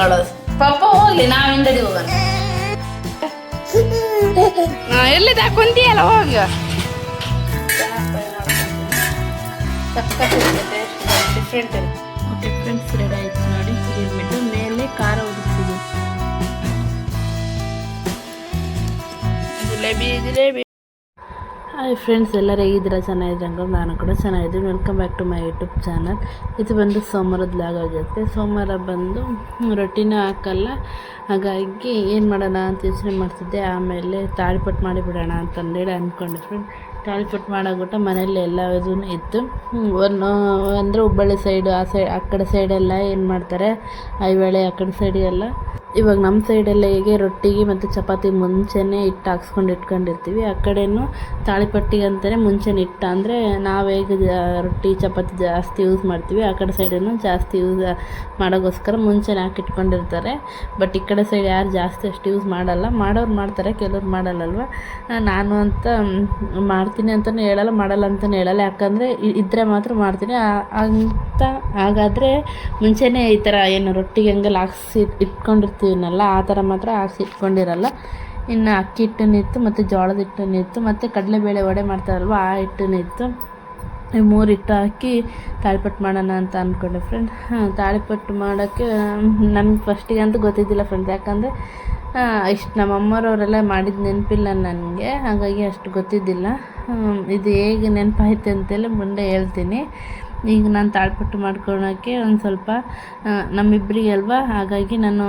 ಯಾ ಕಳೋದು ಪಪ್ಪ ಹೋಗ್ಲಿ ನಾವು ಹಿಂದಡಿ ಹೋಗೋಣ ಎಲ್ಲಿದೆ ಕುಂತಿಯಲ್ಲ ಹೋಗಿ ಡಿಫ್ರೆಂಟ್ ಓಕೆ ಫ್ರೆಂಡ್ಸ್ ರೆಡಿ ಆಯ್ತು ನೋಡಿ ಇರ್ಬಿಟ್ಟು ಮೇಲೆ ಖಾರ ಉದಿಸಿದ್ದು ಜಿಲೇಬಿ ಜಿಲೇಬಿ ಹಾಯ್ ಫ್ರೆಂಡ್ಸ್ ಎಲ್ಲರೂ ಹೇಗಿದ್ದೀರಾ? ಚೆನ್ನಾಗಿದ್ರೆ ನಾನು ಕೂಡ ಚೆನ್ನಾಗಿದ್ದೀನಿ. Welcome back to my YouTube channel ಇದು ಬಂದು ಸೋಮವಾರದ ಲಾಗ್ ಆಗಿರುತ್ತೆ. ಸೋಮವಾರ ಬಂದು ರೊಟ್ಟಿನೂ ಹಾಕಲ್ಲ. ಹಾಗಾಗಿ ಏನು ಮಾಡೋಣ ಅಂತ ಯೋಚನೆ ಮಾಡ್ತಿದ್ದೆ. ಆಮೇಲೆ ತಾಳಿಪಟ್ಟು ಮಾಡಿಬಿಡೋಣ ಅಂತಂದೇಳಿ ಅಂದ್ಕೊಂಡೆ ಫ್ರೆಂಡ್ ತಾಳಿಪಟ್ಟು ಮಾಡೋಗ್ಬಿಟ್ಟು ಮನೇಲಿ ಎಲ್ಲ ಇದೂ ಇತ್ತು. ಒಂದು ಅಂದರೆ ಹುಬ್ಬಳ್ಳಿ ಸೈಡು ಆ ಸೈ ಆ ಕಡೆ ಸೈಡೆಲ್ಲ ಏನು ಮಾಡ್ತಾರೆ ಐವೇಳೆ ಆ ಕಡೆ ಸೈಡಿಗೆಲ್ಲ ಇವಾಗ ನಮ್ಮ ಸೈಡೆಲ್ಲ ಹೇಗೆ ರೊಟ್ಟಿಗೆ ಮತ್ತು ಚಪಾತಿ ಮುಂಚೆನೆ ಹಿಟ್ಟು ಹಾಕ್ಸ್ಕೊಂಡು ಇಟ್ಕೊಂಡಿರ್ತೀವಿ. ಆ ಕಡೆನೂ ತಾಳಿಪಟ್ಟಿಗೆ ಅಂತಾನೆ ಮುಂಚೆನೇ ಹಿಟ್ಟು ಅಂದರೆ ನಾವು ಹೇಗೆ ರೊಟ್ಟಿ ಚಪಾತಿ ಜಾಸ್ತಿ ಯೂಸ್ ಮಾಡ್ತೀವಿ ಆ ಕಡೆ ಸೈಡನ್ನು ಜಾಸ್ತಿ ಯೂಸ್ ಮಾಡೋಕ್ಕೋಸ್ಕರ ಮುಂಚೆನೇ ಹಾಕಿ ಇಟ್ಕೊಂಡಿರ್ತಾರೆ. ಬಟ್ ಈ ಕಡೆ ಸೈಡ್ ಯಾರು ಜಾಸ್ತಿ ಅಷ್ಟು ಯೂಸ್ ಮಾಡಲ್ಲ. ಮಾಡೋರು ಮಾಡ್ತಾರೆ ಕೆಲವ್ರು ಮಾಡಲ್ಲಲ್ವ? ನಾನು ಅಂತ ಮ್, ಮಾಡ್ತೀನಿ ಅಂತಲೂ ಹೇಳಲ್ಲ, ಮಾಡಲ್ಲ ಅಂತಲೂ ಹೇಳಲ್ಲ. ಯಾಕಂದರೆ ಇದ್ದರೆ ಮಾತ್ರ ಮಾಡ್ತೀನಿ. ಅಂತ ಹಾಗಾದರೆ ಮುಂಚೆನೇ ಈ ಥರ ಏನು ರೊಟ್ಟಿಗೆ ಹಂಗೆಲ್ಲ ಹಾಕ್ಸಿ ಇಟ್ಕೊಂಡಿರ್ತೀವನಲ್ಲ, ಆ ಥರ ಮಾತ್ರ ಹಾಕ್ಸಿ ಇಟ್ಕೊಂಡಿರಲ್ಲ. ಇನ್ನು ಅಕ್ಕಿ ಹಿಟ್ಟನ್ನಿತ್ತು ಮತ್ತು ಜೋಳದ ಹಿಟ್ಟನ್ನಿತ್ತು ಮತ್ತು ಕಡಲೆಬೇಳೆ ವಡೆ ಮಾಡ್ತಾರಲ್ವ, ಆ ಹಿಟ್ಟನ್ನಿತ್ತು ಈ ಮೂರು ಹಿಟ್ಟು ಹಾಕಿ ತಾಳಿಪಟ್ಟು ಮಾಡೋಣ ಅಂತ ಅಂದ್ಕೊಂಡೆ ಫ್ರೆಂಡ್ ಹಾಂ, ತಾಳಿಪಟ್ಟು ಮಾಡೋಕ್ಕೆ ನಮ್ಗೆ ಫಸ್ಟಿಗೆ ಅಂತೂ ಗೊತ್ತಿದ್ದಿಲ್ಲ ಫ್ರೆಂಡ್ ಯಾಕಂದರೆ ಇಷ್ಟು ನಮ್ಮ ಅಮ್ಮರವರೆಲ್ಲ ಮಾಡಿದ ನೆನಪಿಲ್ಲ ನನಗೆ. ಹಾಗಾಗಿ ಅಷ್ಟು ಗೊತ್ತಿದ್ದಿಲ್ಲ. ಇದು ಹೇಗೆ ನೆನಪಾಯ್ತು ಅಂತೇಳಿ ಮುಂದೆ ಹೇಳ್ತೀನಿ. ಈಗ ನಾನು ತಾಳ್ಪಟ್ಟು ಮಾಡ್ಕೊಳೋಕ್ಕೆ ಒಂದು ಸ್ವಲ್ಪ ನಮ್ಮಿಬ್ಬರಿಗೆ ಅಲ್ವಾ? ಹಾಗಾಗಿ ನಾನು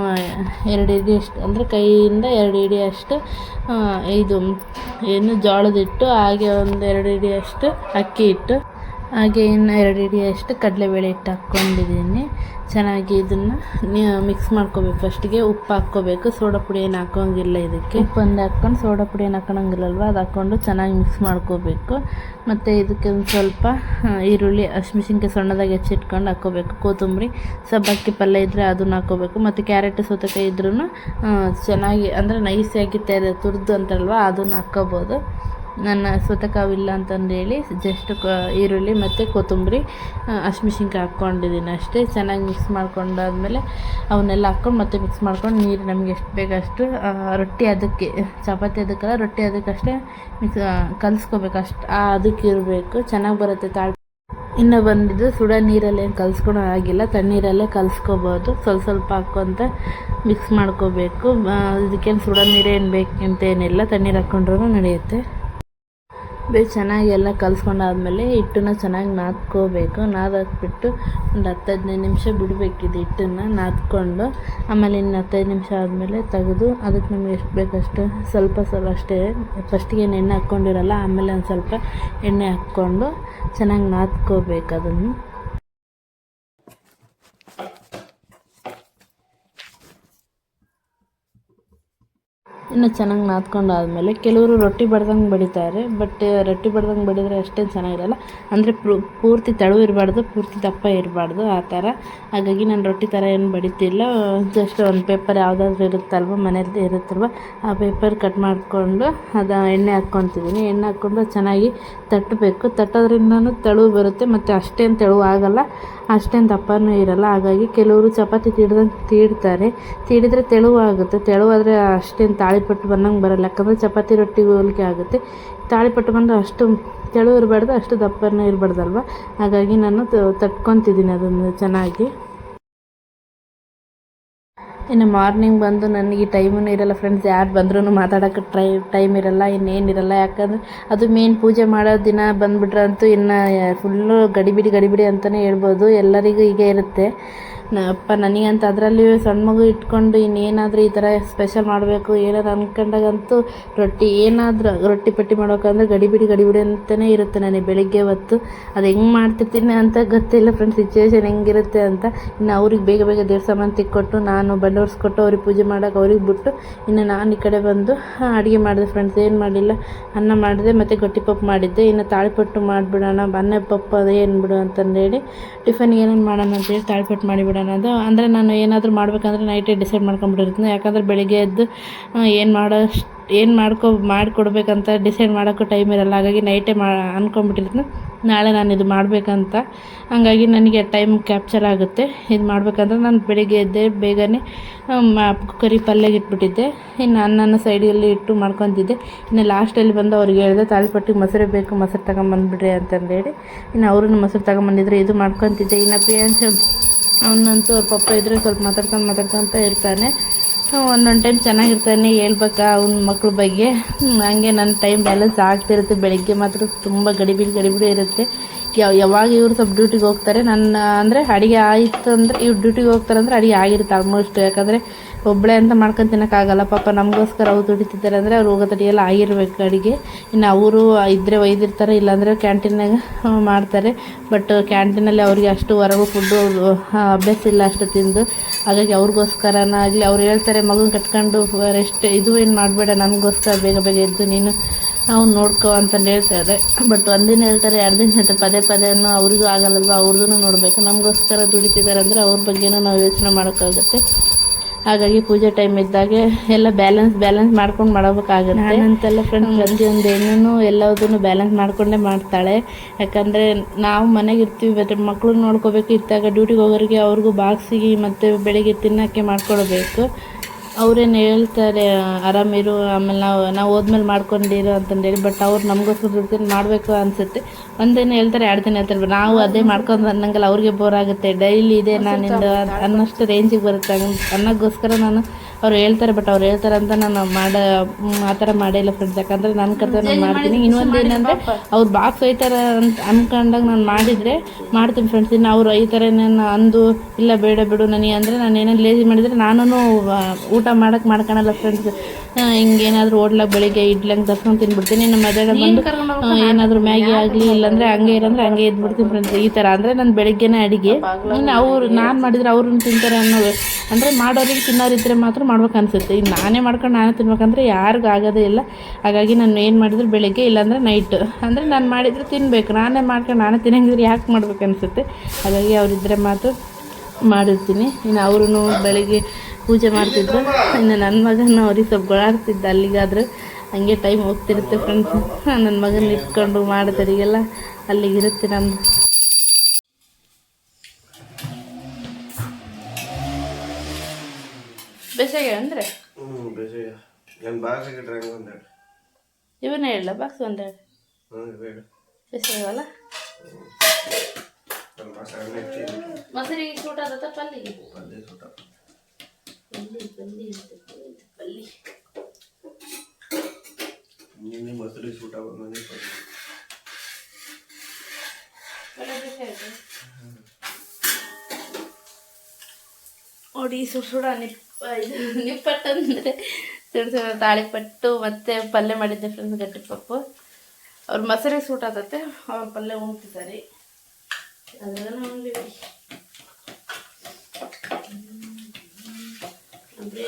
ಎರಡು ಇಡಿ ಅಷ್ಟು, ಅಂದರೆ ಕೈಯಿಂದ ಎರಡು ಇಡಿ ಅಷ್ಟು ಇದು, ಏನು ಜೋಳದಿಟ್ಟು ಹಾಗೆ ಒಂದು ಎರಡು ಇಡಿ ಅಷ್ಟು ಅಕ್ಕಿ ಹಿಟ್ಟು. ಹಾಗೆ ಇನ್ನು ಎರಡು ಇಡಿಯಷ್ಟು ಕಡಲೆಬೇಳೆ ಹಿಟ್ಟು ಹಾಕ್ಕೊಂಡಿದ್ದೀನಿ. ಚೆನ್ನಾಗಿ ಇದನ್ನು ಮಿಕ್ಸ್ ಮಾಡ್ಕೋಬೇಕು. ಫಸ್ಟಿಗೆ ಉಪ್ಪು ಹಾಕ್ಕೋಬೇಕು. ಸೋಡಾ ಪುಡಿ ಏನು ಹಾಕೋಂಗಿಲ್ಲ ಇದಕ್ಕೆ. ಉಪ್ಪು ಒಂದು ಹಾಕ್ಕೊಂಡು ಸೋಡಾ ಪುಡಿ ಏನು ಹಾಕೋಂಗಿಲ್ಲಲ್ವ ಅದು ಹಾಕ್ಕೊಂಡು ಚೆನ್ನಾಗಿ ಮಿಕ್ಸ್ ಮಾಡ್ಕೋಬೇಕು. ಮತ್ತು ಇದಕ್ಕೆ ಒಂದು ಸ್ವಲ್ಪ ಈರುಳ್ಳಿ, ಹಸಿಮೆಣ್ಸಿನ್ಕಾಯಿ ಸಣ್ಣದಾಗಿ ಹೆಚ್ಚಿಟ್ಕೊಂಡು ಹಾಕ್ಕೋಬೇಕು. ಕೊತ್ತಂಬರಿ, ಸಬ್ಬಕ್ಕಿ ಪಲ್ಯ ಇದ್ದರೆ ಅದನ್ನು ಹಾಕ್ಕೋಬೇಕು. ಮತ್ತು ಕ್ಯಾರೆಟ್, ಸೌತೆಕಾಯಿ ಇದ್ರೂ ಚೆನ್ನಾಗಿ ಅಂದರೆ ನೈಸಿಯಾಗಿ ತೆರೆ ತುರಿದು ಅಂತಾರಲ್ವ, ಅದನ್ನು ಹಾಕ್ಕೋಬೋದು. ನನ್ನ ಸೌತೆಕಾವಿಲ್ಲ ಅಂತಂದೇಳಿ ಜಸ್ಟ್ ಈರುಳ್ಳಿ ಮತ್ತು ಕೊತ್ತಂಬರಿ ಹಸಿಮೆಣ್ಸಿನ್ಕಾಯಿ ಹಾಕ್ಕೊಂಡಿದ್ದೀನಿ ಅಷ್ಟೇ. ಚೆನ್ನಾಗಿ ಮಿಕ್ಸ್ ಮಾಡ್ಕೊಂಡಾದ್ಮೇಲೆ ಅವನ್ನೆಲ್ಲ ಹಾಕ್ಕೊಂಡು ಮತ್ತೆ ಮಿಕ್ಸ್ ಮಾಡ್ಕೊಂಡು ನೀರು ನಮಗೆ ಎಷ್ಟು ಬೇಕಷ್ಟು ರೊಟ್ಟಿ ಅದಕ್ಕೆ, ಚಪಾತಿ ಅದಕ್ಕೆಲ್ಲ ರೊಟ್ಟಿ ಅದಕ್ಕಷ್ಟೇ ಮಿಕ್ಸ್ ಕಲಿಸ್ಕೋಬೇಕು. ಅಷ್ಟು ಅದಕ್ಕೆ ಇರಬೇಕು. ಚೆನ್ನಾಗಿ ಬರುತ್ತೆ ತಾಳ್ ಇನ್ನು ಬಂದಿದ್ದು ಸುಡ ನೀರಲ್ಲೇ ಕಲಿಸ್ಕೊಳೋ ಆಗಿಲ್ಲ ತಣ್ಣೀರಲ್ಲೇ ಕಲಿಸ್ಕೋಬೋದು. ಸ್ವಲ್ಪ ಸ್ವಲ್ಪ ಹಾಕ್ಕೊಂತ ಮಿಕ್ಸ್ ಮಾಡ್ಕೋಬೇಕು. ಇದಕ್ಕೇನು ಸುಡ ನೀರೇನು ಬೇಕಂತ ಅಂತೇನಿಲ್ಲ ತಣ್ಣೀರು ಹಾಕ್ಕೊಂಡ್ರೂ ನಡೆಯುತ್ತೆ. ಬೇಗ ಚೆನ್ನಾಗಿ ಎಲ್ಲ ಕಲಿಸ್ಕೊಂಡಾದ್ಮೇಲೆ ಹಿಟ್ಟನ್ನ ಚೆನ್ನಾಗಿ ನಾದ್ಕೋಬೇಕು. ನಾದಾಕ್ಬಿಟ್ಟು ಒಂದು ಹತ್ತು ಹದಿನೈದು ನಿಮಿಷ ಬಿಡಬೇಕಿದು ಹಿಟ್ಟನ್ನು ನಾದ್ಕೊಂಡು. ಆಮೇಲೆ ಇನ್ನು ಹತ್ತೈದು ನಿಮಿಷ ಆದಮೇಲೆ ತೆಗೆದು ಅದಕ್ಕೆ ನಮ್ಗೆ ಎಷ್ಟು ಬೇಕಷ್ಟು ಸ್ವಲ್ಪ ಸ್ವಲ್ಪ ಅಷ್ಟೇ ಫಸ್ಟಿಗೆ ಏನು ಎಣ್ಣೆ ಹಾಕ್ಕೊಂಡಿರಲ್ಲ ಆಮೇಲೆ ಒಂದು ಸ್ವಲ್ಪ ಎಣ್ಣೆ ಹಾಕ್ಕೊಂಡು ಚೆನ್ನಾಗಿ ನಾದ್ಕೋಬೇಕು ಅದನ್ನು. ಇನ್ನು ಚೆನ್ನಾಗಿ ನಾದ್ಕೊಂಡಾದ್ಮೇಲೆ ಕೆಲವರು ರೊಟ್ಟಿ ಬಡ್ದಂಗೆ ಬಡಿತಾರೆ ಬಟ್ ರೊಟ್ಟಿ ಬಡ್ದಂಗೆ ಬಡಿದ್ರೆ ಅಷ್ಟೇನು ಚೆನ್ನಾಗಿರಲ್ಲ. ಅಂದರೆ ಪೂರ್ತಿ ತೆಳು ಇರಬಾರ್ದು, ಪೂರ್ತಿ ದಪ್ಪ ಇರಬಾರ್ದು, ಆ ಥರ. ಹಾಗಾಗಿ ನಾನು ರೊಟ್ಟಿ ಥರ ಏನು ಬಡಿತಿಲ್ಲ. ಜಸ್ಟ್ ಒಂದು ಪೇಪರ್ ಯಾವುದಾದ್ರೂ ಇರುತ್ತಲ್ವ ಮನೇಲಿ ಇರುತ್ತಲ್ವ, ಆ ಪೇಪರ್ ಕಟ್ ಮಾಡಿಕೊಂಡು ಅದು ಎಣ್ಣೆ ಹಾಕ್ಕೊತಿದ್ದೀನಿ ಎಣ್ಣೆ ಹಾಕ್ಕೊಂಡು ಚೆನ್ನಾಗಿ ತಟ್ಟಬೇಕು. ತಟ್ಟೋದ್ರಿಂದನೂ ತೆಳು ಬರುತ್ತೆ, ಮತ್ತು ಅಷ್ಟೇನು ತೆಳು ಆಗಲ್ಲ. ಅಷ್ಟೇನು ದಪ್ಪನೂ ಇರಲ್ಲ. ಹಾಗಾಗಿ ಕೆಲವರು ಚಪಾತಿ ತೀಡ್ದಂಗೆ ತೀಡ್ತಾರೆ. ತೀಡಿದ್ರೆ ತೆಳುವಾಗುತ್ತೆ. ತೆಳುವಾದರೆ ಅಷ್ಟೇನು ತಾಳಿಪಟ್ಟು ಬಂದಂಗೆ ಬರಲ್ಲ. ಯಾಕಂದರೆ ಚಪಾತಿ ರೊಟ್ಟಿ ಹೋಲಿಕೆ ಆಗುತ್ತೆ. ತಾಳಿಪಟ್ಟು ಬಂದು ಅಷ್ಟು ತೆಳು ಇರಬಾರ್ದು, ಅಷ್ಟು ದಪ್ಪನೂ ಇರಬಾರ್ದಲ್ವ? ಹಾಗಾಗಿ ನಾನು ತಟ್ಕೊತಿದ್ದೀನಿ ಅದನ್ನು ಚೆನ್ನಾಗಿ. ಇನ್ನು ಮಾರ್ನಿಂಗ್ ಬಂದು ನನಗೆ ಟೈಮೂ ಇರಲ್ಲ ಫ್ರೆಂಡ್ಸ್ ಯಾರು ಬಂದ್ರೂ ಮಾತಾಡೋಕ್ಕೆ ಟ್ರೈ ಟೈಮ್ ಇರಲ್ಲ ಇನ್ನೇನಿರಲ್ಲ ಯಾಕಂದರೆ ಅದು ಮೇನ್ ಪೂಜೆ ಮಾಡೋ ದಿನ ಬಂದುಬಿಟ್ರಂತೂ ಇನ್ನು ಫುಲ್ಲು ಗಡಿಬಿಡಿ ಗಡಿಬಿಡಿ ಅಂತಲೇ ಹೇಳ್ಬೋದು. ಎಲ್ಲರಿಗೂ ಹೀಗೆ ಇರುತ್ತೆ. ಅಪ್ಪ, ನನಗಂತ ಅದರಲ್ಲಿ ಸಣ್ಣ ಮಗು ಇಟ್ಕೊಂಡು ಇನ್ನೇನಾದರೂ ಈ ಥರ ಸ್ಪೆಷಲ್ ಮಾಡಬೇಕು ಏನಾದ್ರು ಅಂದ್ಕೊಂಡಾಗಂತೂ ರೊಟ್ಟಿ ಏನಾದರೂ ರೊಟ್ಟಿ ಪಟ್ಟಿ ಮಾಡ್ಬೇಕಂದ್ರೆ ಗಡಿಬಿಡಿ ಗಡಿಬಿಡಿ ಅಂತಲೇ ಇರುತ್ತೆ ನನಗೆ ಬೆಳಿಗ್ಗೆ ಹೊತ್ತು. ಅದು ಹೆಂಗೆ ಮಾಡ್ತಿರ್ತೀನಿ ಅಂತ ಗೊತ್ತಿಲ್ಲ ಫ್ರೆಂಡ್ಸ್ ಸಿಚುವೇಶನ್ ಹೆಂಗಿರುತ್ತೆ ಅಂತ ಇನ್ನು ಅವ್ರಿಗೆ ಬೇಗ ಬೇಗ ದೇವ್ರ ಸಾಮಾನು ತಿಕ್ಕೊಟ್ಟು ನಾನು ಬಂಡೋರ್ಸ್ಕೊಟ್ಟು ಅವ್ರಿಗೆ ಪೂಜೆ ಮಾಡೋಕೆ ಅವ್ರಿಗೆ ಬಿಟ್ಟು ಇನ್ನು ನಾನು ಈ ಕಡೆ ಬಂದು ಅಡುಗೆ ಮಾಡಿದೆ ಫ್ರೆಂಡ್ಸ್ ಏನು ಮಾಡಿಲ್ಲ. ಅನ್ನ ಮಾಡಿದೆ, ಮತ್ತು ಗಟ್ಟಿ ಪಪ್ಪು ಮಾಡಿದ್ದೆ. ಇನ್ನು ತಾಳಿಪಟ್ಟು ಮಾಡಿಬಿಡೋಣ ಅನ್ನ ಪಪ್ಪು ಅದೇ ಏನು ಬಿಡು ಅಂತಂದೇಳಿ ಟಿಫನ್ಗೆ ಏನೇನು ಮಾಡೋಣ ಅಂತೇಳಿ ತಾಳಿಪಟ್ಟು ಮಾಡಿಬಿಡೋಣ. ಅದು ಅಂದರೆ ನಾನು ಏನಾದರೂ ಮಾಡಬೇಕಂದ್ರೆ ನೈಟೇ ಡಿಸೈಡ್ ಮಾಡ್ಕೊಂಬಿಟ್ಟಿರ್ತೀನಿ ಯಾಕಂದರೆ ಬೆಳಿಗ್ಗೆ ಎದ್ದು ಏನು ಮಾಡೋ ಏನು ಮಾಡ್ಕೊ, ಮಾಡಿಕೊಡ್ಬೇಕಂತ ಡಿಸೈಡ್ ಮಾಡೋಕ್ಕೂ ಟೈಮ್ ಇರಲ್ಲ. ಹಾಗಾಗಿ ನೈಟೇ ಮಾ ಅಂದ್ಕೊಂಬಿಟ್ಟಿರ್ತೀನಿ ನಾಳೆ ನಾನು ಇದು ಮಾಡಬೇಕಂತ. ಹಾಗಾಗಿ ನನಗೆ ಟೈಮ್ ಕ್ಯಾಪ್ಚರ್ ಆಗುತ್ತೆ. ಇದು ಮಾಡಬೇಕಂದ್ರೆ ನಾನು ಬೆಳಿಗ್ಗೆ ಎದ್ದೆ ಬೇಗನೆ ಕುಕ್ಕರಿ ಪಲ್ಯಗೆ ಇಟ್ಬಿಟ್ಟಿದ್ದೆ. ಇನ್ನು ಅನ್ನನ ಸೈಡಲ್ಲಿ ಇಟ್ಟು ಮಾಡ್ಕೊತಿದ್ದೆ. ಇನ್ನು ಲಾಸ್ಟಲ್ಲಿ ಬಂದು ಅವ್ರಿಗೆ ಹೇಳಿದೆ ತಾಳಿಪಟ್ಟಿಗೆ ಮೊಸರು ಬೇಕು, ಮೊಸರು ತಗೊಂಬಂದ್ಬಿಡ್ರಿ ಅಂತಂದೇಳಿ. ಇನ್ನು ಅವರು ಮೊಸರು ತಗೊಂಬಂದಿದ್ರು ಇದು ಮಾಡ್ಕೊತಿದ್ದೆ. ಇನ್ನು ಪ್ರಿಯಾಂಶ ಅವನಂತೂ ಅವ್ರ ಪಪ್ಪ ಇದ್ರೆ ಸ್ವಲ್ಪ ಮಾತಾಡ್ಕೊಂಡು ಮಾತಾಡ್ಕೊಂತ ಇರ್ತಾನೆ. ಒಂದೊಂದು ಟೈಮ್ ಚೆನ್ನಾಗಿರ್ತಾನೆ, ಹೇಳ್ಬೇಕಾ ಅವ್ನ ಮಕ್ಳ ಬಗ್ಗೆ. ಹಂಗೆ ನನ್ನ ಟೈಮ್ ಬ್ಯಾಲೆನ್ಸ್ ಆಗ್ತಿರುತ್ತೆ. ಬೆಳಿಗ್ಗೆ ಮಾತ್ರ ತುಂಬ ಗಡಿಬಿಡಿ ಗಡಿಬಿಡಿ ಇರುತ್ತೆ. ಯಾವ ಯಾವಾಗ ಇವ್ರು ಸ್ವಲ್ಪ ಡ್ಯೂಟಿಗೆ ಹೋಗ್ತಾರೆ, ನನ್ನ ಅಂದರೆ ಅಡುಗೆ ಆಯಿತು ಅಂದರೆ, ಇವ್ರು ಡ್ಯೂಟಿಗೆ ಹೋಗ್ತಾರೆ ಅಂದರೆ ಅಡುಗೆ ಆಗಿರುತ್ತೆ ಆಲ್ಮೋಸ್ಟ್ ಯಾಕಂದರೆ ಒಬ್ಬಳೆ ಅಂತ ಮಾಡ್ಕೊಂಡು ತಿನ್ನೋಕ್ಕಾಗಲ್ಲ. ಪಾಪ ನಮಗೋಸ್ಕರ ಅವ್ರು ದುಡಿತಿದ್ದಾರೆ ಅಂದರೆ ಅವ್ರು ಹೋಗೋ ತಡಿಯೆಲ್ಲ, ಆಗಿರ್ಬೇಕು ಅಡುಗೆ. ಇನ್ನು ಅವರು ಇದ್ದರೆ ಒಯ್ದಿರ್ತಾರೆ, ಇಲ್ಲಾಂದರೆ ಕ್ಯಾಂಟೀನಾಗ ಮಾಡ್ತಾರೆ. ಬಟ್ ಕ್ಯಾಂಟೀನಲ್ಲಿ ಅವರಿಗೆ ಅಷ್ಟು ಹೊರಗೂ ಫುಡ್ಡು ಅಭ್ಯಾಸ ಇಲ್ಲ ಅಷ್ಟು ತಿಂದು. ಹಾಗಾಗಿ ಅವ್ರಿಗೋಸ್ಕರನಾಗಲಿ ಅವ್ರು ಹೇಳ್ತಾರೆ ಮಗು ಕಟ್ಕೊಂಡು ರೆಸ್ಟ್ ಇದು ಏನು ಮಾಡಬೇಡ ನನಗೋಸ್ಕರ ಬೇಗ ಬೇಗ ಎದ್ದು ನೀನು, ಅವ್ನು ನೋಡ್ಕೊ ಅಂತಂದು ಹೇಳ್ತಾರೆ. ಬಟ್ ಒಂದಿನ ಹೇಳ್ತಾರೆ, ಎರಡು ದಿನ ಹೇಳ್ತಾರೆ, ಪದೇ ಪದೇನೂ ಅವ್ರಿಗೂ ಆಗಲ್ಲಲ್ವ? ಅವ್ರದ್ದು ನೋಡಬೇಕು. ನಮಗೋಸ್ಕರ ದುಡಿತಿದ್ದಾರೆ ಅಂದರೆ ಅವ್ರ ಬಗ್ಗೆನೂ ನಾವು ಯೋಚನೆ ಮಾಡೋಕ್ಕಾಗುತ್ತೆ ಹಾಗಾಗಿ ಪೂಜೆ ಟೈಮ್ ಇದ್ದಾಗೆ ಎಲ್ಲ ಬ್ಯಾಲೆನ್ಸ್ ಬ್ಯಾಲೆನ್ಸ್ ಮಾಡ್ಕೊಂಡು ಮಾಡಬೇಕಾಗುತ್ತೆ. ನಾನಂತೆಲ್ಲ ಫ್ರೆಂಡ್ ಪ್ರತಿಯೊಂದು ಹೆಣ್ಣು ಎಲ್ಲದನ್ನು ಬ್ಯಾಲೆನ್ಸ್ ಮಾಡಿಕೊಂಡೇ ಮಾಡ್ತಾಳೆ. ಯಾಕಂದರೆ ನಾವು ಮನೆಗೆ ಇರ್ತೀವಿ ಮತ್ತು ಮಕ್ಳನ್ನ ನೋಡ್ಕೋಬೇಕು ಇತ್ತಾಗ ಡ್ಯೂಟಿಗೆ ಹೋಗೋರಿಗೆ ಅವ್ರಿಗೂ ಬಾಕ್ಸಿಗೆ ಮತ್ತು ಬೆಳಿಗ್ಗೆ ತಿನ್ನೋಕ್ಕೆ ಮಾಡ್ಕೊಡ್ಬೇಕು. ಅವ್ರೇನು ಹೇಳ್ತಾರೆ ಆರಾಮಿರು ಆಮೇಲೆ ನಾವು ನಾವು ಹೋದ್ಮೇಲೆ ಮಾಡ್ಕೊಂಡಿರು ಅಂತಂದೇಳಿ ಬಟ್ ಅವ್ರು ನಮಗೋಸ್ಕರ ದುಡ್ಡಿನ ಮಾಡಬೇಕು ಅನಿಸುತ್ತೆ. ಒಂದೇನು ಹೇಳ್ತಾರೆ, ಎರಡು ದಿನ ಹೇಳ್ತಾರೆ, ನಾವು ಅದೇ ಮಾಡ್ಕೊಂಡು ಅನ್ನಂಗಲ್ಲ ಅವ್ರಿಗೆ ಬೋರ್ ಆಗುತ್ತೆ. ಡೈಲಿ ಇದೆ ನಾನಿಂದ ಅನ್ನೋಷ್ಟು ರೇಂಜಿಗೆ ಬರುತ್ತೆ ಅನ್ನೋಕ್ಕೋಸ್ಕರ ನಾನು ಅವ್ರು ಹೇಳ್ತಾರೆ ಬಟ್ ಅವ್ರು ಹೇಳ್ತಾರೆ ಅಂತ ನಾನು ಮಾಡ ಆ ಥರ ಮಾಡಿಲ್ಲ ಫ್ರೆಂಡ್ಸ್ ಯಾಕಂದರೆ ನನ್ನ ಕರ್ತವ್ಯ ನಾನು ಮಾಡ್ತೀನಿ. ಇನ್ನೊಂದು ಏನಂದರೆ ಅವ್ರು ಬಾಕ್ಸ್ ಒಯ್ತಾರೆ ಅಂತ ಅನ್ಕೊಂಡಾಗ ನಾನು ಮಾಡಿದರೆ ಮಾಡ್ತೀನಿ ಫ್ರೆಂಡ್ಸ್ ಇನ್ನು ಅವ್ರು ಥರ ನಾನು ಅಂದು ಇಲ್ಲ ಬೇಡ ಬಿಡು ನನಗೆ ಅಂದರೆ ನಾನು ಏನಾದ್ರು ಲೇಜಿ ಮಾಡಿದರೆ ನಾನು ಊಟ ಮಾಡಕ್ಕೆ ಮಾಡ್ಕೊಳಲ್ಲ ಫ್ರೆಂಡ್ಸ್ ಹಿಂಗೇನಾದರೂ ಓಡ್ಲಾಗ ಬೆಳಿಗ್ಗೆ ಇಡ್ಲಂಗೆ ತರ್ಸ್ಕೊಂಡು ತಿನ್ಬಿಡ್ತೀನಿ. ನಮ್ಮ ಮಧ್ಯಾಹ್ನ ಬಂದು ಏನಾದರೂ ಮ್ಯಾಗಿ ಆಗಲಿ ಇಲ್ಲಾಂದರೆ ಹಂಗೆ ಇರಂದ್ರೆ ಹಂಗೆ ಇದ್ಬಿಡ್ತೀನಿ ಫ್ರೆಂಡ್ಸ್ ಈ ಥರ ಅಂದರೆ ನಾನು ಬೆಳಿಗ್ಗೆನೇ ಅಡುಗೆ. ಇನ್ನು ಅವ್ರು ನಾನು ಮಾಡಿದರೆ ಅವ್ರನ್ನ ತಿಂತಾರೆ ಅನ್ನೋ ಅಂದರೆ ಮಾಡೋರಿಗೆ ತಿನ್ನೋರಿದ್ರೆ ಮಾತ್ರ ಮಾಡ್ಬೇಕು ಅನಿಸುತ್ತೆ ಇದು ನಾನೇ ಮಾಡ್ಕೊಂಡು ನಾನೇ ತಿನ್ಬೇಕಂದ್ರೆ ಯಾರಿಗೂ ಆಗೋದೇ ಇಲ್ಲ. ಹಾಗಾಗಿ ನಾನು ಏನು ಮಾಡಿದ್ರು ಬೆಳಗ್ಗೆ ಇಲ್ಲಾಂದರೆ ನೈಟ್ ಅಂದರೆ ನಾನು ಮಾಡಿದರೆ ತಿನ್ನಬೇಕು ನಾನೇ ಮಾಡ್ಕೊಂಡು ನಾನೇ ತಿನ್ನಂಗಿದ್ರೆ ಯಾಕೆ ಮಾಡ್ಬೇಕು ಅನಿಸುತ್ತೆ ಹಾಗಾಗಿ ಅವರಿದ್ದರೆ ಮಾತ್ರ ಮಾಡಿರ್ತೀನಿ. ಇನ್ನು ಅವರು ಬೆಳಗ್ಗೆ ಪೂಜೆ ಮಾಡ್ತಿದ್ರು. ಇನ್ನು ನನ್ನ ಮಗನ ಅವ್ರಿಗೆ ಸ್ವಲ್ಪ ಗೊಳಾಡ್ತಿದ್ದ ಅಲ್ಲಿಗಾದ್ರೆ. ಹಂಗೆ ಟೈಮ್ ಹೋಗ್ತಿರುತ್ತೆ ಫ್ರೆಂಡ್ಸ್ ನನ್ನ ಮಗನ ಇಟ್ಕೊಂಡು ಮಾಡೋದರಿಗೆಲ್ಲ ಅಲ್ಲಿಗಿರುತ್ತೆ ನಮ್ಮದು ಬೇಸಾಗ ಅಂದರೆ? ಹ್ಞೂ ಬೇಸಿಗೆ. ನಾನು ಬಾಗಿಲಿಗೆ ಡ್ರಾಯಿಂಗ್ ಒಂದೆರಡು ಇವನ್ನೇ ಇಲ್ಲ ಬಾಕ್ಸ್ ಒಂದೆರಡು ಹ್ಞೂ ಬೇಡ ಬೇಸಾಗಲ್ಲ ಅಲ್ಲ ಮೊಸರಿಗೆ ಸೂಟ್ ಆದತ್ತ ಪಲ್ಲಿಗೆ? ಪಲ್ಯ ಸೂಟ ಪಲ್ಲಿ ಪಲ್ಲಿ ಪಲ್ಲಿ ನಿನ್ನೆ ಮೊಸರು ಸೂಟ ಬಂದು ಪಲ್ಯ ನೋಡಿ ಸುಡು ಸುಡ ನಿಪ್ಪ ಇದು ನಿಪ್ಪಟ್ಟು ಅಂದರೆ ಸಣ್ಣ ತಾಳಿಪಟ್ಟು ಮತ್ತು ಪಲ್ಯ ಮಾಡಿದ್ದೆ ಫ್ರೆಂಡ್ಸ್ ಗಟ್ಟಿ ಪಪ್ಪು ಅವ್ರ ಮೊಸರಿಗೆ ಸೂಟ್ ಆತತ್ತೆ ಅವ್ರ ಪಲ್ಯ ಉಣ್ತಿದ್ದಾರೆ. ಉಣ್ಲಿ ಬಿಡಿ ಅಂದ್ರೆ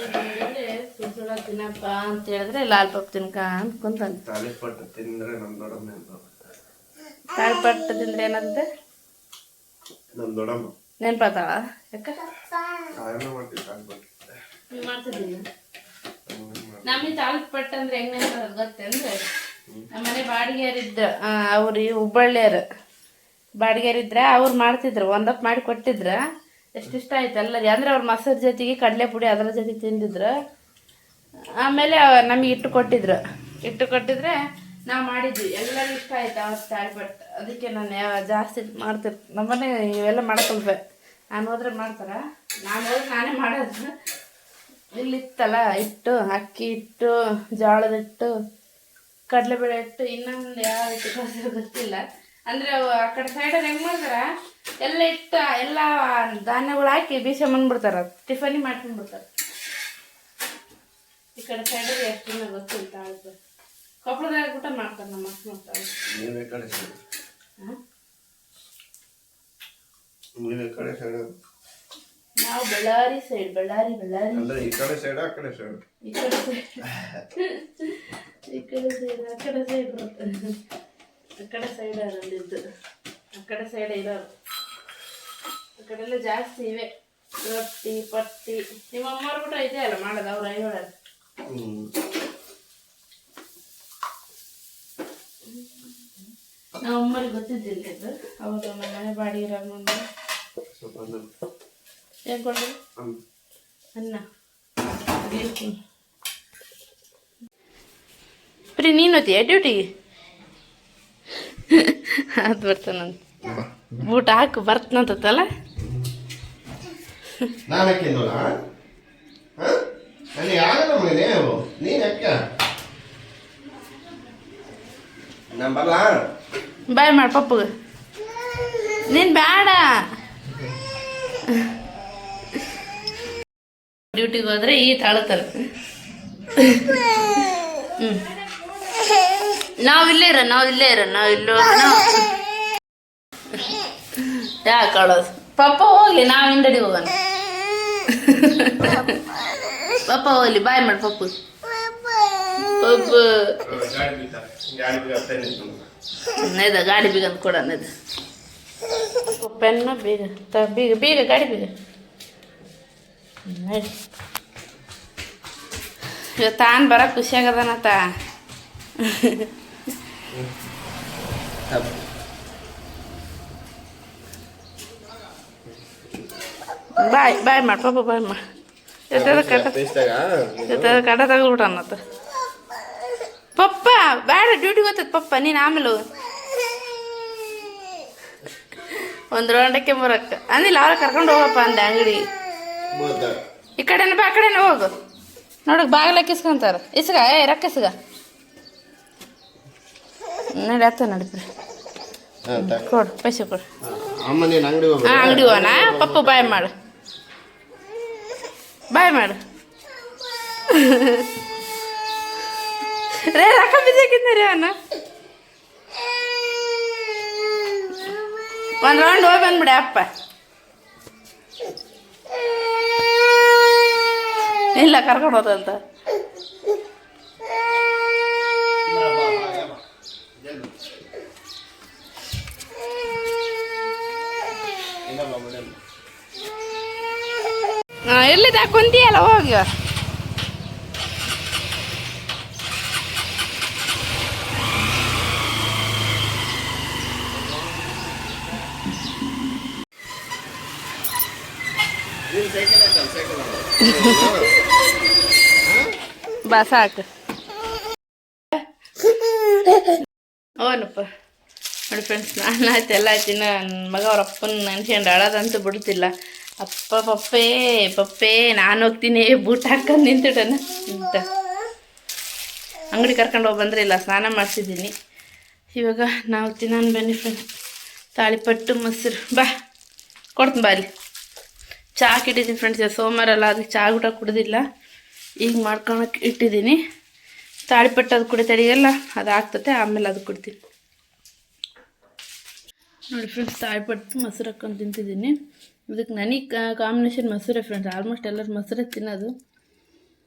ತಿನ್ನಪ್ಪ ಅಂತ ಹೇಳಿದ್ರೆ ಲಾಲ್ ಪಪ್ ತಿನ್ಕ ಅಂತ ಕುಂತಾನೆ ತಾಲಿಪಟ್ಟು ತಿಂದರೆ ನಮ್ಮ ದೊಡ್ಡಮ್ಮ ಅಂತ ತಾಳಿಪಟ್ಟು ತಿಂದ್ರೆ ಏನಂತೆ? ನಮ್ಮ ದೊಡ್ಡಮ್ಮ. ನೆನ್ಪಾತಾಳ? ಯಾಕೆ? ಮಾಡ್ತೀವಿ ಮಾಡ್ತಿದ್ದೀನಿ ನಮಗೆ ತಾಲೂಕು ಅಂದ್ರೆ ಹೆಂಗ್ ನೆನ್ಪದ ಗೊತ್ತೇನ್ರಿ ನಮ್ಮ ಮನೆ ಬಾಡಿಗೆಯರಿದ್ದ ಅವ್ರು ಹುಬ್ಬಳ್ಳಿಯರು ಬಾಡಿಗೆಯರಿದ್ರ ಅವ್ರು ಮಾಡ್ತಿದ್ರು ಒಂದಪ್ ಮಾಡಿ ಕೊಟ್ಟಿದ್ರ ಎಷ್ಟು ಇಷ್ಟ ಆಯ್ತು ಎಲ್ಲರಿಗೆ. ಅಂದ್ರೆ ಅವ್ರ ಮೊಸರು ಜೊತೆಗೆ ಕಡಲೆ ಪುಡಿ ಅದರ ಜೊತೆ ತಿಂದಿದ್ರು. ಆಮೇಲೆ ನಮಗೆ ಇಟ್ಟು ಕೊಟ್ಟಿದ್ರು. ಇಟ್ಟು ಕೊಟ್ಟಿದ್ರೆ ನಾವು ಮಾಡಿದ್ವಿ. ಎಲ್ಲರಿಗೂ ಇಷ್ಟ ಆಯ್ತು ಅವ್ರ ತಾಯಿ ಬಟ್ ಅದಕ್ಕೆ ನಾನು ಯಾವ ಜಾಸ್ತಿ ಮಾಡ್ತಿರ್ ನಮ್ಮನೆ ಇವೆಲ್ಲ ಮಾಡ್ಕೊಳ್ಬೇಕು ನಾನು ಹೋದ್ರೆ ಮಾಡ್ತಾರ? ನಾನು ಹೋದ್ರೆ ನಾನೇ ಮಾಡೋದು. ಇಲ್ಲಿತ್ತಲ್ಲ ಹಿಟ್ಟು ಅಕ್ಕಿ ಹಿಟ್ಟು ಜೋಳದ ಹಿಟ್ಟು ಕಡಲೆಬೇಳೆ ಇಟ್ಟು ಇನ್ನೊಂದು ಯಾವ ಹಿಟ್ಟು ಗೊತ್ತಿಲ್ಲ. ಅಂದ್ರೆ ಅವು ಆ ಕಡೆ ಸೈಡಲ್ಲಿ ಹೆಂಗ್ ಮಾಡ್ತಾರ? ಎಲ್ಲ ಇಟ್ಟು ಎಲ್ಲ ಧಾನ್ಯಗಳು ಹಾಕಿ ಬೀಸ ಬಂದ್ಬಿಡ್ತಾರೆ. ಟಿಫನಿ ಮಾಡ್ಕೊಂಡ್ಬಿಡ್ತಾರೆ. ಈ ಕಡೆ ಸೈಡಲ್ಲಿ ಎಷ್ಟು ಗೊತ್ತಿಲ್ಲ ತಾಳ್ದು ಕೊಪ್ಪಳದಾಗ ಊಟ ಮಾಡ್ತಾರೆ ನಮ್ಮ ಅಕ್ಕ ಮಾಡ್ತಾರೆ ಕಡೆ ಸೈಡ್ ನಾವು ಬಳ್ಳಾರಿ ಸೈಡ್ ಬಳ್ಳಾರಿ ಬಳ್ಳಾರಿ. ಅಂದ್ರೆ ಈ ಕಡೆ ಸೈಡ್ ಆ ಕಡೆ ಸೈಡ್ ಈ ಕಡೆ ಸೈಡ್ ಈ ಕಡೆ ಸೈಡ್ ಆ ಕಡೆ ಸೈಡ್ ಬರುತ್ತೆ. ಆ ಕಡೆ ಸೈಡ್ ಅಲ್ಲಿದ್ದು ಆ ಕಡೆ ಸೈಡ್ ಇರೋರು ಆ ಜಾಸ್ತಿ ಇವೆ. ರೊಟ್ಟಿ ಪಟ್ಟಿ. ನಿಮ್ಮ ಅಮ್ಮವ್ರು ಕೂಡ ಇದೆ ಅಲ್ಲ ಮಾಡೋದು ಅವ್ರ ಐಹೊಳಗೆ ನಮ್ಮ ಅಮ್ಮರಿಗೆ ಗೊತ್ತಿದ್ದಿಲ್ಲ ಇದು. ಅವಾಗ ಮನೆ ಬಾಡಿ ಇರೋ ಮುಂದೆ ಸ್ವಲ್ಪ ಅನ್ನ ಏನು ಕೊಂಡು ಅನ್ನ. ನೀನು ಓದ್ತೀಯ? ಡ್ಯೂಟಿಗೆ ಅದು ಬರ್ತಾನಂತ ಊಟ ಹಾಕು ಬರ್ತನಂತಲ್ಲ ನಾನು ಹಾಕಿದ್ನಲ್ಲ ನನಗೆ ಆಗಲ್ಲ ಮಗನೇ ಅವು ನೀನು ಯಾಕೆ? ನಾನು ಬರಲ್ಲ ಬಾಯ್ ಮಾಡಿ ಪಪ್ಪಗೆ. ನೀನು ಬೇಡ ಡ್ಯೂಟಿಗೆ ಹೋದ್ರೆ ಈ ತಾಳತಲ್ ಹ್ಞೂ ನಾವಿಲ್ಲೇ ಇರ ನಾವಿಲ್ಲೇ ಇರ ನಾವು ಇಲ್ಲೇ ನಾವು ಯಾಕೆ ಅಳೋದು ಪಪ್ಪ ಹೋಗ್ಲಿ ನಾವು ಹಿಂದಡಿ ಹೋಗೋಣ. ಪಪ್ಪ, ಹೋಗ್ಲಿ, ಬಾಯ್ ಮಾಡಿ, ಪಪ್ಪು. ಪಪ್ಪ. ನೈದ, ಗಾಡಿ ಬೀಗ ಅಂತ ಕೊಡ, ನೈದ. ಪೆನ್ನ ಬೀಗ ಬೀಗ ಬೀಗ, ಗಾಡಿ ಬೀಗ. ನಡಿ ಇವತ್ತು ತಾನು ಬರ ಖುಷಿ ಆಗದನತ್ತ ಬಾಯ್ ಬಾಯ್ ಮಾಡಿ ಪಾಪ ಬಾಯ್ ಮಾಡಿ ಎತ್ತದ ಟೇಸ್ಟಾಗ ಎತ್ತದ ಕಟ್ಟ ಪಪ್ಪ ಬೇಡ ಡ್ಯೂಟಿ ಗೊತ್ತದ ಪಪ್ಪ, ನೀನು ಆಮೇಲೆ ಒಂದು ರೌಂಡಕ್ಕೆ ಬರಕ್ಕ ಅಂದಿಲ್ಲ ಅವ್ರ ಕರ್ಕೊಂಡು ಹೋಗಪ್ಪ ಅಂದೆ ಅಂಗಡಿ ಈ ಕಡೆ ಬಾ ಆ ಕಡೆ ಹೋಗು. ನೋಡಕ್ ಬಾಗಿಲಕ್ಕೆ ಇಸ್ಕೊಂತಾರ ಇಸ್ಗ ಏ ರೊಕ್ಕ ಇಸ್ಗ. ನಡಿ ಅತ್ತ ನಡಿ ಹಾಂ ಕೊಡು ಪೈಸೆ ಕೊಡು. ಹಾಂ ಅಂಗಡಿ ಹೋಗೋಣ ಪಪ್ಪ ಬಾಯ್ ಮಾಡು. ಬಾಯ್ ಮಾಡು. ರೇ ರೊಕ್ಕ ಬಿದ್ದಾಕಿಂದ ರೀ ಅವನ? ಒಂದು ರೌಂಡ್ ಹೋಗಿ ಬಂದ್ಬಿಡಿ ಅಪ್ಪ. ಇಲ್ಲ ಕರ್ಕೊಂಡು ಹೋದಂತ ಎಲ್ಲಿದ್ದ ಕುಂತಿಯಲ್ಲ ಹೋಗಿ. ಬಾ, ಸಾಕು. ಓನಪ್ಪ ನೋಡಿ ಫ್ರೆಂಡ್ಸ್ ನಾನು ಆಯ್ತು, ಎಲ್ಲ ಆಯ್ತು. ನನ್ನ ಮಗ ಅವ್ರ ಅಪ್ಪನ ನೆನ್ಸ್ಕೊಂಡು ಅಳೋದಂತೂ ಬಿಡ್ತಿಲ್ಲ. ಅಪ್ಪ, ಪಪ್ಪೇ ಪಪ್ಪೇ, ನಾನು ಹೋಗ್ತೀನಿ, ಬೂಟ್ ಹಾಕೊಂಡು ನಿಂತಿಡೋಣ ಅಂತ. ಅಂಗಡಿ ಕರ್ಕೊಂಡು ಹೋಗಿ ಬಂದ್ರೆ ಇಲ್ಲ, ಸ್ನಾನ ಮಾಡ್ತಿದ್ದೀನಿ ಇವಾಗ ನಾವು ತಿನ್ನೋಣ ಬನ್ನಿ ಫ್ರೆಂಡ್ಸ್ ತಾಳಿಪಟ್ಟು ಮೊಸರು. ಬಾ, ಕೊಡ್ತೀನಿ ಬಾ ಅಲ್ಲಿ. ಚಹಾ ಇಟ್ಟಿದ್ದೀನಿ ಫ್ರೆಂಡ್ಸ್ ಸೋಮವಾರ ಅಲ್ಲ, ಅದಕ್ಕೆ ಚಾ ಊಟ ಕುಡ್ದಿಲ್ಲ. ಈಗ ಮಾಡ್ಕೊಳಕ್ಕೆ ಇಟ್ಟಿದ್ದೀನಿ. ತಾಳಿಪಟ್ಟು ಅದು ಕುಡಿತಡಿಯಲ್ಲ ಅದು ಆಗ್ತತೆ, ಆಮೇಲೆ ಅದು ಕೊಡ್ತೀನಿ. ನೋಡಿ ಫ್ರೆಂಡ್ಸ್ ತಾಳಿಪಟ್ಟು ಮೊಸರು ಹಾಕೊಂಡು ತಿಂತಿದ್ದೀನಿ. ಇದಕ್ಕೆ ನನಗೆ ಕಾಂಬಿನೇಷನ್ ಮೊಸರೇ ಫ್ರೆಂಡ್ಸ್ ಆಲ್ಮೋಸ್ಟ್ ಎಲ್ಲರು ಮೊಸರೇ ತಿನ್ನೋದು.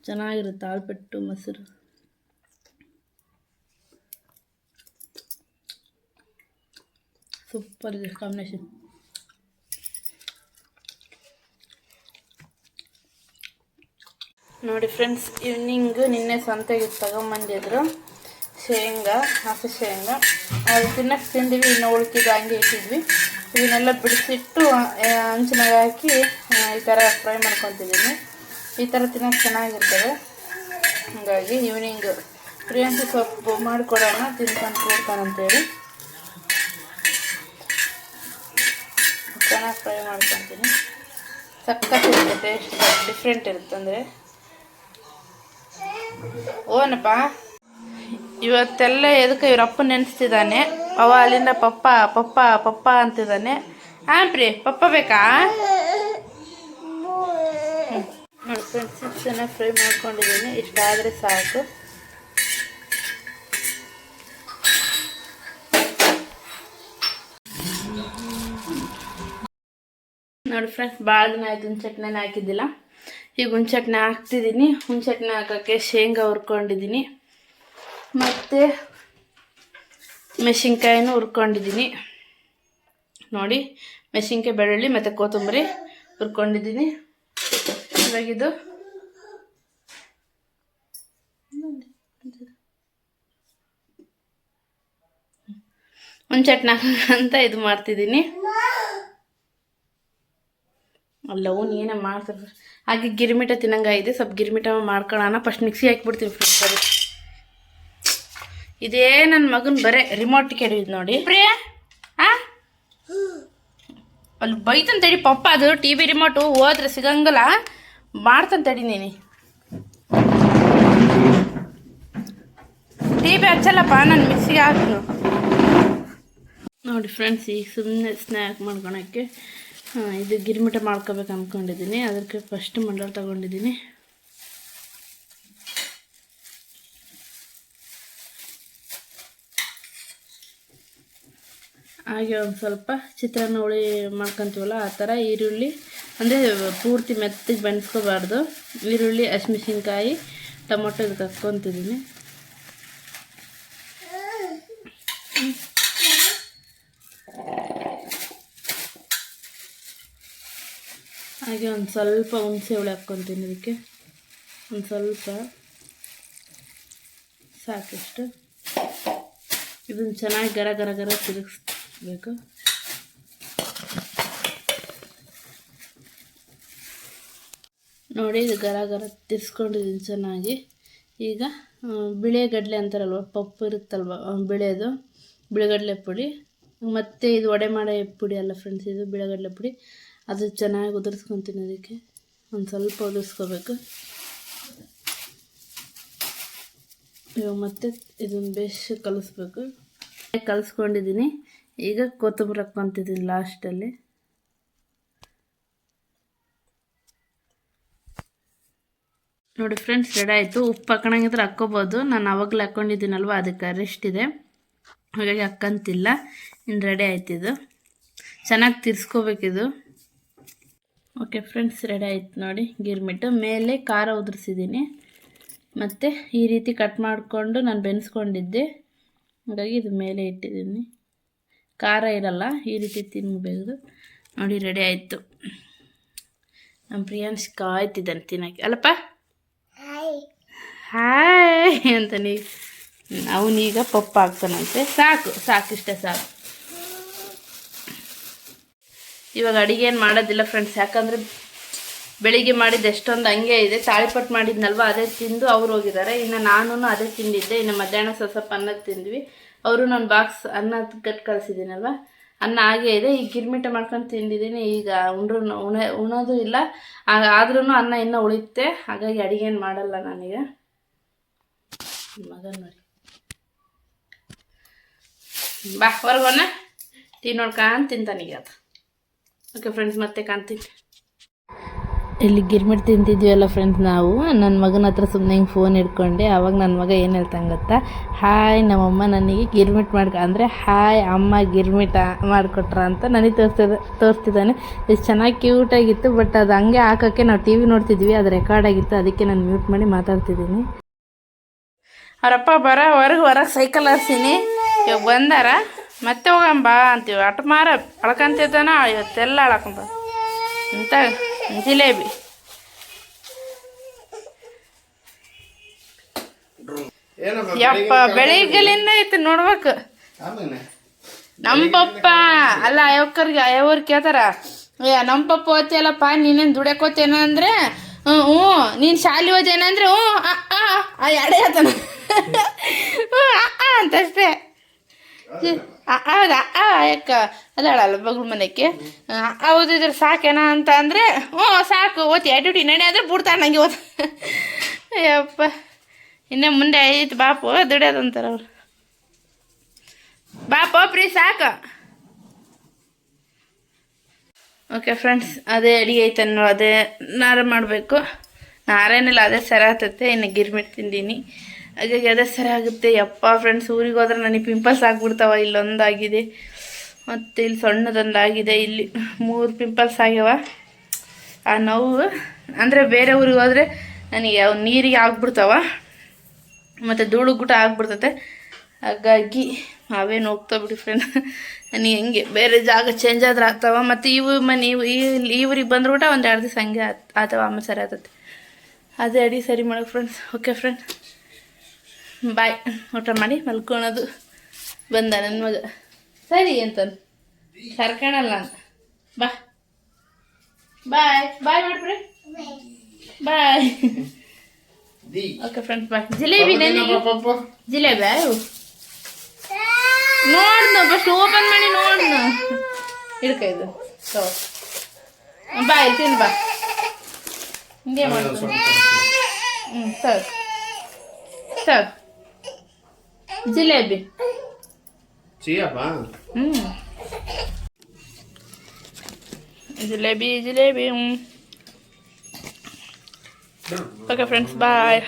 ಚೆನ್ನಾಗಿರುತ್ತೆ ತಾಳಿಪಟ್ಟು ಮೊಸರು. ಸೂಪರ್ ಇದೆ ಕಾಂಬಿನೇಷನ್ ನೋಡಿ ಫ್ರೆಂಡ್ಸ್, ಈವ್ನಿಂಗ್ ನಿನ್ನೆ ಸಂತೆಗೆ ತಗೊಂಬಂದಿದ್ರು. ಶೇಂಗಾ, ಹಸಿ ಶೇಂಗಾ. ಅದು ತಿನ್ನಕ್ಕೆ ತಿಂದ್ವಿ, ಇನ್ನು ಉಳ್ಕಿದ್ದು ಹಂಗೆ ಇಟ್ಟಿದ್ವಿ. ಇದನ್ನೆಲ್ಲ ಬಿಡಿಸಿಟ್ಟು ಹಂಚಿನಾಗ ಹಾಕಿ ಈ ಥರ ಫ್ರೈ ಮಾಡ್ಕೊತಿದ್ದೀನಿ ಈ ಥರ ತಿನ್ನೋಕೆ ಚೆನ್ನಾಗಿರ್ತವೆ ಹಾಗಾಗಿ ಈವ್ನಿಂಗ್ ಪ್ರಿಯಾಂಕಿ ಸೊಪ್ಪು ಮಾಡಿಕೊಡೋಣ, ತಿನ್ಕೊಂಡು ಕೂಡ್ತಾನಂತೇಳಿ ಚೆನ್ನಾಗಿ ಫ್ರೈ ಮಾಡ್ಕೊತೀನಿ ಸಕ್ಕತ್ತಿರುತ್ತೆ ಟೇಸ್ಟ್ ಡಿಫ್ರೆಂಟ್ ಇರುತ್ತೆ ಅಂದರೆ ಓನಪ್ಪ, ಇವತ್ತೆಲ್ಲ ಎದಕ್ಕೆ ಇವರಪ್ಪ ನೆನೆಸ್ತಿದ್ದಾನೆ? ಅವ ಅಲ್ಲಿಂದ ಪಪ್ಪ ಪಪ್ಪ ಪಪ್ಪ ಅಂತಿದ್ದಾನೆ. ಹಾಂ ಪ್ರೀ ಪಪ್ಪ ಬೇಕಾ? ನೋಡಿ ಫ್ರೆಂಡ್ಸ್ ಚೆನ್ನಾಗಿ ಫ್ರೈ ಮಾಡ್ಕೊಂಡಿದ್ದೀನಿ. ಇಷ್ಟಾದರೆ ಸಾಕು. ನೋಡಿ ಫ್ರೆಂಡ್ಸ್ ಭಾಳ ದಿನ ಆಯ್ತು ಚಟ್ನಿನ ಹಾಕಿದ್ದಿಲ್ಲ. ಈಗ ಹುಣ್ಸೆಟ್ನ ಹಾಕ್ತಿದ್ದೀನಿ. ಹುಣ್ಸೆಟ್ನ ಹಾಕೋಕ್ಕೆ ಶೇಂಗಾ ಹುರ್ಕೊಂಡಿದ್ದೀನಿ. ಮತ್ತು ಮೆಣಸಿನ್ಕಾಯಿನೂ ಹುರ್ಕೊಂಡಿದ್ದೀನಿ. ನೋಡಿ, ಮೆಣಸಿನ್ಕಾಯಿ, ಬೆಳ್ಳುಳ್ಳಿ ಮತ್ತು ಕೊತ್ತಂಬರಿ ಹುರ್ಕೊಂಡಿದ್ದೀನಿ. ಇವಾಗಿದು ಮುಂಚೆಟ್ನ ಅಂತ ಇದು ಮಾಡ್ತಿದ್ದೀನಿ. ಅಲ್ಲವು ನೀನೇ ಮಾಡ್ತಾರೆ ಹಾಗೆ ಗಿರ್ಮಿಟ ತಿನ್ನಂಗಾಗಿದೆ ಸ್ವಲ್ಪ ಗಿರ್ಮಿಟ ಮಾಡ್ಕೊಳ್ಳೋಣ ಫಸ್ಟ್ ಮಿಕ್ಸಿ ಹಾಕ್ಬಿಡ್ತೀನಿ ಫ್ರೆಂಡ್ಸ್ ಅದು ಇದೇ ನನ್ನ ಮಗನ ಬರೇ. ರಿಮೋಟ್ ಕೇಳಿದ್ ನೋಡಿ. ಪ್ರೇ ಆ? ಅಲ್ಲಿ ಬೈತಂತ ತಡಿ ಪಪ್ಪ ಅದು. ಟಿ ವಿ ರಿಮೋಟು ಹೋದ್ರೆ ಸಿಗಂಗಲ್ಲ. ಮಾಡ್ತಾನೆ ತಡಿ ನೀನು. ಟಿ ವಿ ಹಚ್ಚಲ್ಲಪ್ಪ. ನಾನು ಮಿಕ್ಸಿಗೆ ಹಾಕ್ನು ನೋಡಿ ಫ್ರೆಂಡ್ಸ್ ಈಗ ಸುಮ್ಮನೆ ಸ್ನ್ಯಾಕ್ ಮಾಡ್ಕೊಳಕ್ಕೆ. ಹಾಂ, ಇದು ಗಿರ್ಮಿಟ ಮಾಡ್ಕೋಬೇಕು ಅಂದ್ಕೊಂಡಿದ್ದೀನಿ ಅದಕ್ಕೆ ಫಸ್ಟ್ ಮಂಡಲ್ ತಗೊಂಡಿದ್ದೀನಿ. ಹಾಗೆ ಒಂದು ಸ್ವಲ್ಪ ಚಿತ್ರಾನ್ನ ಹುಳಿ ಮಾಡ್ಕೊತೀವಲ್ಲ, ಆ ಥರ ಈರುಳ್ಳಿ, ಅಂದರೆ ಪೂರ್ತಿ ಮೆತ್ತಗೆ ಬೆಳೆಸ್ಕೋಬಾರ್ದು ಈರುಳ್ಳಿ ಹಸಿಮೆಣ್ಸಿನ್ಕಾಯಿ ಟೊಮೊಟೊ ಇದಕ್ಕೆ ಹಾಕ್ಕೊತಿದ್ದೀನಿ ಹಾಗೆ ಒಂದು ಸ್ವಲ್ಪ ಹುಣಸೆ ಹುಳಿ ಹಾಕ್ಕೊತೀನಿ ಇದಕ್ಕೆ. ಒಂದು ಸ್ವಲ್ಪ. ಸಾಕಷ್ಟು. ಇದನ್ನು ಚೆನ್ನಾಗಿ ಗರ ಗರ ಗರ ತಿರುಗಿಸ್ಬೇಕು. ನೋಡಿ ಇದು ಗರ ಗರ ತಿರ್ಸ್ಕೊಂಡಿದ್ದೀನಿ ಚೆನ್ನಾಗಿ. ಈಗ ಬಿಳೆ ಬಿಳೆಗಡಲೆ ಅಂತಾರಲ್ವ, ಪಪ್ಪು ಇರುತ್ತಲ್ವ ಬಿಳೆದು, ಬಿಳೆಗಡಲೆ ಪುಡಿ. ಮತ್ತು ಇದು ವಡೆ ಮಾಡೋ ಪುಡಿ ಅಲ್ಲ ಫ್ರೆಂಡ್ಸ್ ಇದು ಬಿಳೆಗಡಲೆ ಪುಡಿ. ಅದು ಚೆನ್ನಾಗಿ ಉದುರಿಸ್ಕೊತೀನಿ ಅದಕ್ಕೆ. ಒಂದು ಸ್ವಲ್ಪ ಉದುರಿಸ್ಕೋಬೇಕು. ಇವಾಗ ಮತ್ತೆ ಇದನ್ನು ಬೇಸ್ ಕಲಿಸ್ಬೇಕು. ಕಲಿಸ್ಕೊಂಡಿದ್ದೀನಿ ಈಗ ಕೊತ್ತಂಬರಿ ಹಾಕ್ಕೊತಿದ್ದೀನಿ ಲಾಸ್ಟಲ್ಲಿ ನೋಡಿ ಫ್ರೆಂಡ್ಸ್ ರೆಡಿ ಆಯಿತು. ಉಪ್ಪು ಹಾಕೋಣಂಗಿದ್ರೆ ಹಾಕ್ಕೋಬೋದು. ನಾನು ಅವಾಗಲೇ ಹಾಕ್ಕೊಂಡಿದ್ದೀನಲ್ವ, ಅದಕ್ಕೆ ರೆಸ್ಟ್ ಇದೆ. ಹಾಗಾಗಿ ಹಾಕ್ಕಂತಿಲ್ಲ ಇನ್ನು ರೆಡಿ ಆಯ್ತು ಇದು. ಚೆನ್ನಾಗಿ ತಿರ್ಸ್ಕೋಬೇಕಿದು. ಓಕೆ ಫ್ರೆಂಡ್ಸ್ ರೆಡಿ ಆಯ್ತು ನೋಡಿ. ಗಿರ್ಮಿಟ್ಟು ಮೇಲೆ ಖಾರ ಉದುರಿಸಿದ್ದೀನಿ. ಮತ್ತು ಈ ರೀತಿ ಕಟ್ ಮಾಡಿಕೊಂಡು ನಾನು ಬೆನ್ಸ್ಕೊಂಡಿದ್ದೆ. ಹಾಗಾಗಿ ಇದು ಮೇಲೆ ಇಟ್ಟಿದ್ದೀನಿ. ಖಾರ ಇರಲ್ಲ ಈ ರೀತಿ ತಿನ್ನಬೇಕು ನೋಡಿ ರೆಡಿ ಆಯಿತು. ನಮ್ಮ ಪ್ರಿಯಾಂಶ್ ಕಾಯ್ತಿದ್ದಾನೆ ತಿನ್ನೋಕ್ಕೆ. ಅಲ್ಲಪ್ಪ? ಹಾಯ್ ಅಂತ ನೀ ಅವನೀಗ ಪಪ್ಪ ಆಗ್ತಾನಂತೆ ಸಾಕು ಸಾಕಿಷ್ಟೇ ಸಾಕು. ಇವಾಗ ಅಡಿಗೆ ಏನು ಮಾಡೋದಿಲ್ಲ ಫ್ರೆಂಡ್ಸ್ ಯಾಕಂದರೆ ಬೆಳಿಗ್ಗೆ ಮಾಡಿದ್ದು ಎಷ್ಟೊಂದು ಹಂಗೆ ಇದೆ, ತಾಳಿಪಟ್ಟು ಮಾಡಿದ್ನಲ್ವ, ಅದೇ ತಿಂದು ಅವ್ರು ಹೋಗಿದ್ದಾರೆ ಇನ್ನು ನಾನು ಅದೇ ತಿಂದಿದ್ದೆ, ಇನ್ನು ಮಧ್ಯಾಹ್ನ ಸ್ವಲ್ಪ ಅನ್ನ ತಿಂದ್ವಿ. ಅವರು ನಾನು ಬಾಕ್ಸ್ ಅನ್ನ ಕಟ್ ಕಳಿಸಿದ್ದೀನಲ್ವ? ಅನ್ನ ಹಾಗೇ ಇದೆ, ಈಗ ಗಿರ್ಮಿಟ ಮಾಡ್ಕೊಂಡು ತಿಂದಿದ್ದೀನಿ, ಈಗ ಉಂಡ್ರು ಉಣ ಉಣೋದು ಇಲ್ಲ. ಆದ್ರೂ ಅನ್ನ ಇನ್ನೂ ಉಳಿಯುತ್ತೆ, ಹಾಗಾಗಿ ಅಡಿಗೆ ಏನು ಮಾಡಲ್ಲ ನಾನೀಗ. ಮಗ ನೋಡಿ. ಬಾ ಹೊರಗೋಣ ಟೀ ನೋಡ್ಕೊಂಡು ತಿಂತಾನೀಗ ಅದು. ಓಕೆ ಫ್ರೆಂಡ್ಸ್ ಮತ್ತೆ ಕಾಣ್ತೀನಿ ಇಲ್ಲಿ ಗಿರ್ಮಿಟ್ ತಿಂತಿದ್ವಿ ಫ್ರೆಂಡ್ಸ್ ನಾವು. ನನ್ನ ಮಗನ ಹತ್ರ ಸುಮ್ಮನೆ ಹಿಂಗೆ ಫೋನ್ ಇಟ್ಕೊಂಡೆ ಅವಾಗ ನನ್ನ ಮಗ ಏನು ಹೇಳ್ತಾನೆ ಗೊತ್ತಾ? ಹಾಯ್ ನಮ್ಮಮ್ಮ ನನಗೆ ಗಿರ್ಮಿಟ್ ಮಾಡ್ಕ ಅಂದರೆ ಹಾಯ್ ಅಮ್ಮ ಗಿರ್ಮಿಟ್ ಮಾಡಿಕೊಟ್ರ ಅಂತ ನನಗೆ ತೋರಿಸ್ತಿದ್ದ ತೋರಿಸ್ತಿದ್ದಾನೆ. ಎಷ್ಟು ಚೆನ್ನಾಗಿ ಕ್ಯೂಟಾಗಿತ್ತು ಬಟ್ ಅದು ಹಂಗೆ ಹಾಕೋಕ್ಕೆ ನಾವು ಟಿ ವಿ ನೋಡ್ತಿದ್ವಿ. ಅದು ರೆಕಾರ್ಡ್ ಆಗಿತ್ತು. ಅದಕ್ಕೆ ನಾನು ಮ್ಯೂಟ್ ಮಾಡಿ ಮಾತಾಡ್ತಿದ್ದೀನಿ. ಅವರಪ್ಪ ಬರ ಹೊರಗೆ ಹೊರಗೆ ಸೈಕಲ್ ಹರ್ಸೀನಿ. ಇವಾಗ ಬಂದಾರ? ಮತ್ತೆ ಹೋಗಂಬ ಅಂತೀವಿ. ಅಟ ಮಾರ ಅಳ್ಕಂತಿದ್ದಾನ ಇವತ್ತೆಲ್ಲ ಅಳಕೊಂಬ ಅಂತ ಜಿಲೇಬಿ. ಯಪ್ಪ ಬೆಳಿಗ್ಗೆಲಿಂದ ಐತೆ ನೋಡ್ಬೇಕು. ನಮ್ಮ ಪಪ್ಪ ಅಲ್ಲ ಅಯ್ಯಕ್ಕರ್ಗೆ ಅಯ್ಯವ್ರು ಕೇಳ್ತಾರ ಏ ನಮ್ಮ ಪಪ್ಪ ಓದ್ತಿಯಲ್ಲಪ್ಪ ನೀನೇನು ದುಡ್ಯಾಕೋತೇನ ಅಂದ್ರೆ ಹ್ಞೂ ನೀನು ಶಾಲೆ ಓದೇನ ಅಂದ್ರೆ ಹ್ಞೂ ಆ ಎಡೆ ಹೇಳ್ತಾನ ಹ್ಞೂ ಅಂತಷ್ಟೇ. ಅಯ್ಯಕ್ಕ ಅದಾಳಲ್ಲ ಬಗ್ಳ ಮನೆಗೆ. ಹೌದು, ಇದ್ರ ಸಾಕೇನ ಅಂತ ಅಂದರೆ ಹ್ಞೂ ಸಾಕು ಓತಿ ಡ್ಯೂಟಿ ನಡೆ ಅಂದ್ರೆ ಬಿಡ್ತಾಳೆ ನಂಗೆ ಓದ್. ಯಪ್ಪ ಇನ್ನೇ ಮುಂದೆ ಐತಿ ಬಾಪು ದುಡಿಯೋದಂತಾರ ಅವ್ರು. ಬಾಪ, ಪ್ರೀ, ಸಾಕು. ಓಕೆ ಫ್ರೆಂಡ್ಸ್ ಅದೇ ಅಡಿಗೆ ಐತನ್ನೋ ಅದೇ ನಾರ ಮಾಡಬೇಕು. ನಾರೇನಿಲ್ಲ, ಅದೇ ಸರ ಆಗ್ತೈತೆ ಇನ್ನು ಗಿರ್ಮಿಟ್ ತಿಂದೀನಿ. ಹಾಗಾಗಿ ಎದೆ ಸರಿ ಆಗುತ್ತೆ. ಯಪ್ಪ ಫ್ರೆಂಡ್ಸ್ ಊರಿಗೆ ಹೋದ್ರೆ ನನಗೆ ಪಿಂಪಲ್ಸ್ ಆಗ್ಬಿಡ್ತಾವ. ಇಲ್ಲೊಂದಾಗಿದೆ. ಮತ್ತು ಇಲ್ಲಿ ಸಣ್ಣದೊಂದಾಗಿದೆ. ಇಲ್ಲಿ ಮೂರು ಪಿಂಪಲ್ಸ್ ಆಗ್ಯಾವ. ಆ ನೋವು, ಅಂದರೆ ಬೇರೆ ಊರಿಗೆ ಹೋದರೆ ನನಗೆ ಅವು ನೀರಿಗೆ ಆಗ್ಬಿಡ್ತಾವ. ಮತ್ತು ಧೂಳು ಗುಟ ಆಗ್ಬಿಡ್ತೈತೆ. ಹಾಗಾಗಿ ಅವೇನು ಹೋಗ್ತಾ ಬಿಡಿ ಫ್ರೆಂಡ್ ನನಗೆ ಹೆಂಗೆ ಬೇರೆ ಜಾಗ ಚೇಂಜ್ ಆದ್ರೆ ಆಗ್ತಾವ. ಮತ್ತು ಇವು ಮನೆ ಇವು ಈ ಊರಿಗೆ ಬಂದ್ಬಿಟ್ಟ ಒಂದು ಎರಡು ದಿವಸ ಹಂಗೆ ಆತ್, ಆತವ ಆಮೇಲೆ ಸರಿ ಆತತೆ. ಅದೇ ಅಡಿ ಸರಿ ಮಾಡೋಕೆ ಫ್ರೆಂಡ್ಸ್ ಓಕೆ ಫ್ರೆಂಡ್ ಬಾಯ್ ಊಟ ಮಾಡಿ ಮಲ್ಕೊಳೋದು. ಬಂದ ನನ್ನ ಮಗ. ಸರಿ ಅಂತ ಕರ್ಕೊಳಲ್ಲ ಅಂತ ಬಾ. Bye. Bye ಮಾಡ್ಬಿಡ್ರಿ bye. Okay friends bye. Jalebi ನನಗೆ ಜಿಲೇಬಿ ನೋಡ್ನು ಫಸ್ಟ್ ಓಪನ್ ಮಾಡಿ ನೋಡ್ನು. ಹಿಡ್ಕ ಇದು. ಸೋ ಬಾಯ್ ತಿನ್ ಬಾ. ಹಿಂಗೆ ಮಾಡ್ತೀನಿ. ಹ್ಞೂ sir sir jalebi. Jalebi jalebi. Okay friends bye.